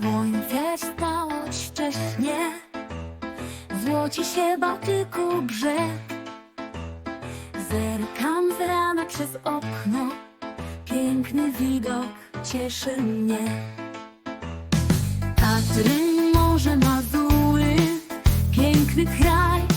Słońce wstało wcześnie Złoci się Bałtyku brzeg Zerkam z rana przez okno. Piękny widok cieszy mnie. Tatry, Morze, Mazury. Piękny kraj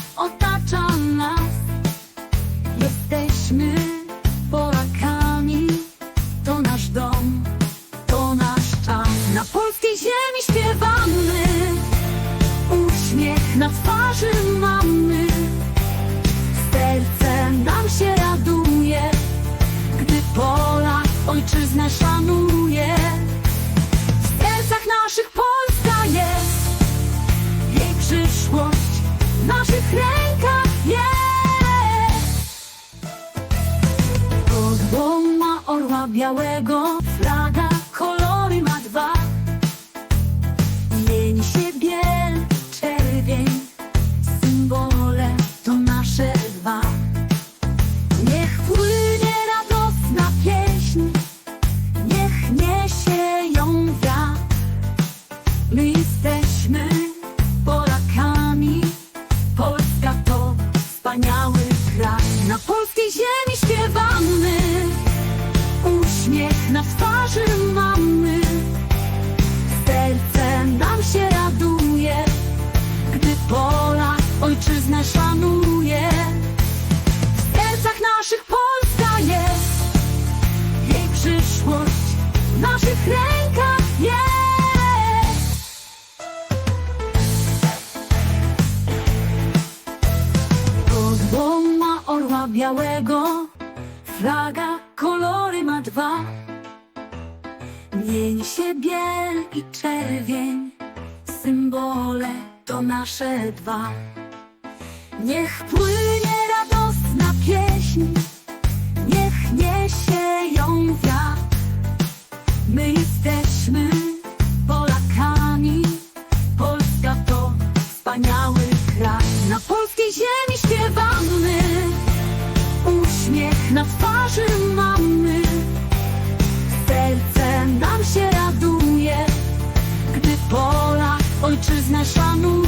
białego Flaga białego. Flaga kolory ma dwa. Mień się biel i czerwień. Symbole to nasze dwa. Niech płynie radosna pieśń. Niech niesie ją wiatr. My jesteśmy Polakami. Polska to wspaniały kraj. Na polskiej ziemi śpiewamy na twarzy mamy. Serce nam się raduje, gdy Polak ojczyznę szanuje.